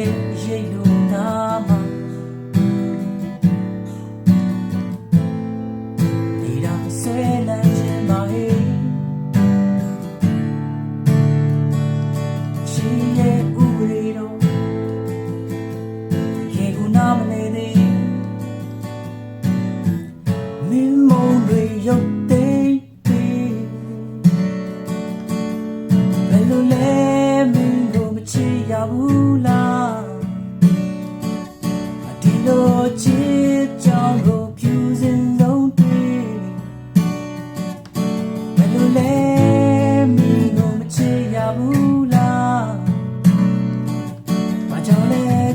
ye yellow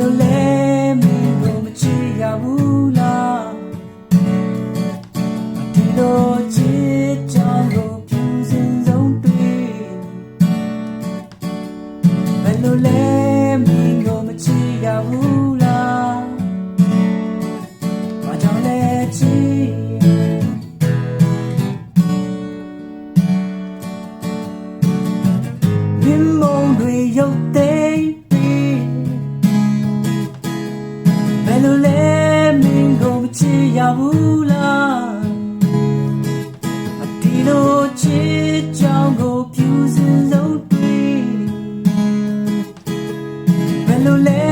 လို့လဲမင်းကိုမချစ်ရဘူးလားဒီလိုချစ်ချောင်းကိုပြူစင်ဆုံးတွေ့ဘယ်လိုလဲမင်းကိုမချစ်ရဘူးလားဘာကြောင့်လဲချစ် ဘူးလားအတီလိုချစ်ကြောင်းကိုဖြူစင်ဆုံးတွေ့ဘယ်လိုလဲ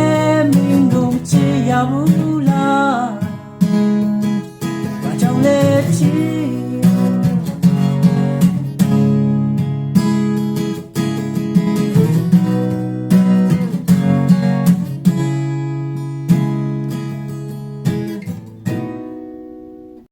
မင်းကိုချစ်ရဘူး